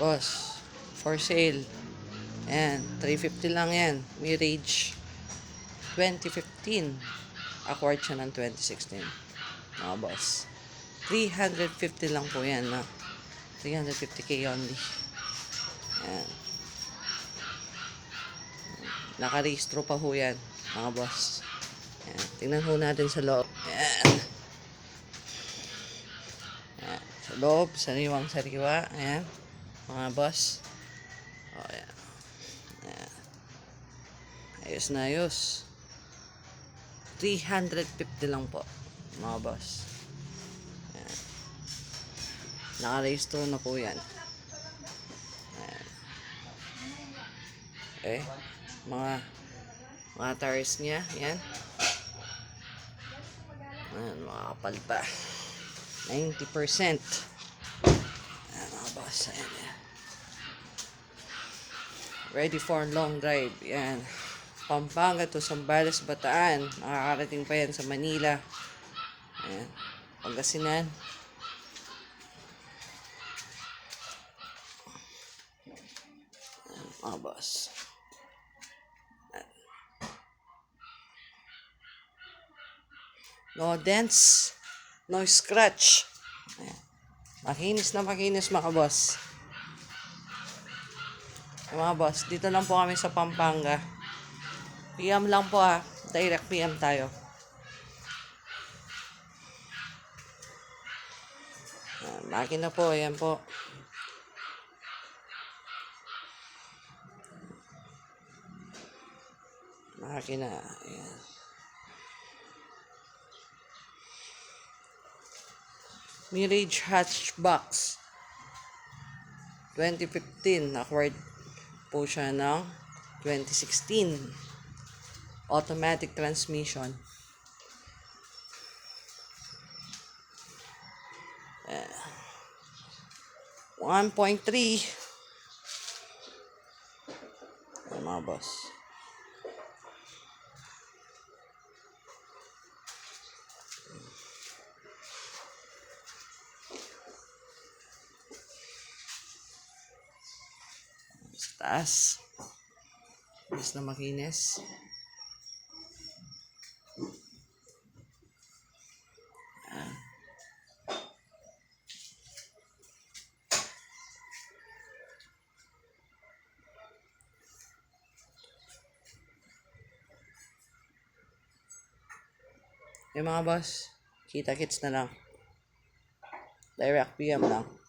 Boss, for sale. Ayan, 350 lang yan. Mirage 2015. Acquired siya ng 2016. Mga boss. 350 lang po yan, na. 350k only. Ayan. Nakarehistro pa ho yan, mga boss. Ayan. Tingnan ho natin sa loob. Ayan. Ayan. Sa loob, sariwang sariwa. Ayan. Mga boss. O, ayan. Ayan. Ayos na ayos. 350 lang po, mga boss. Ayan. Nakarehistro na po yan. Eh, mga mga tires niya, yan. Ayan, mga kapal pa. 90%. Ayan, boss. Ayan, ayan. Ready for long drive. Yan. Pampanga to Sambales, Bataan. Makakarating pa yan sa Manila. Ayan. Pangasinan. Ayan, mga boss. No dents. No scratch. Ayan. Makinis na makinis mga boss. Mga boss, dito lang po kami sa Pampanga. PM lang po ah. Direct PM tayo. Ayan, makina po, ayan po. Makina, ayan. Mirage Hatchbox. 2015, acquired po siya ng 2016. Automatic transmission. Eh, 1.3 Ayan, taas. Mas na makinis. Ayan. Yung mga boss, kita kits na lang. Direct PM lang.